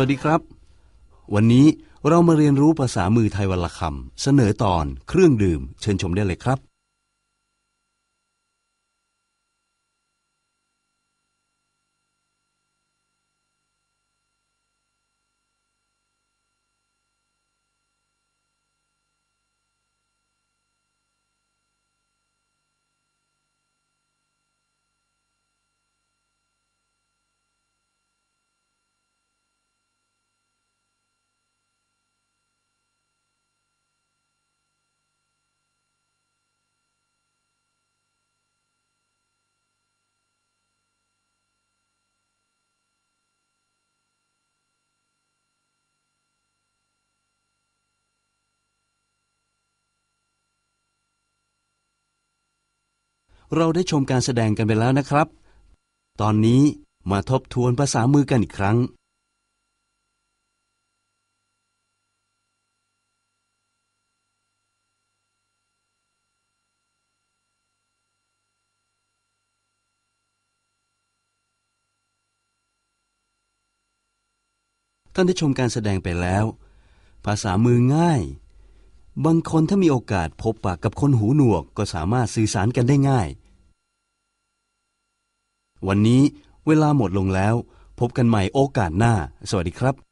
วัสดีครับ วันนี้เรามาเรียนรู้ภาษามือไทยวันละคำเสนอตอนเครื่องดื่ม เชิญชมได้เลยครับ เราได้ชมการแสดงกันไปแล้วนะครับ ตอนนี้มาทบทวนภาษามือกันอีกครั้ง ท่านได้ชมการแสดงไปแล้ว ภาษามือง่าย บางคนถ้ามีโอกาสพบปะกับคนหูหนวกก็สามารถสื่อสารกันได้ง่าย วันนี้เวลาหมดลงแล้ว พบกันใหม่โอกาสหน้า สวัสดีครับ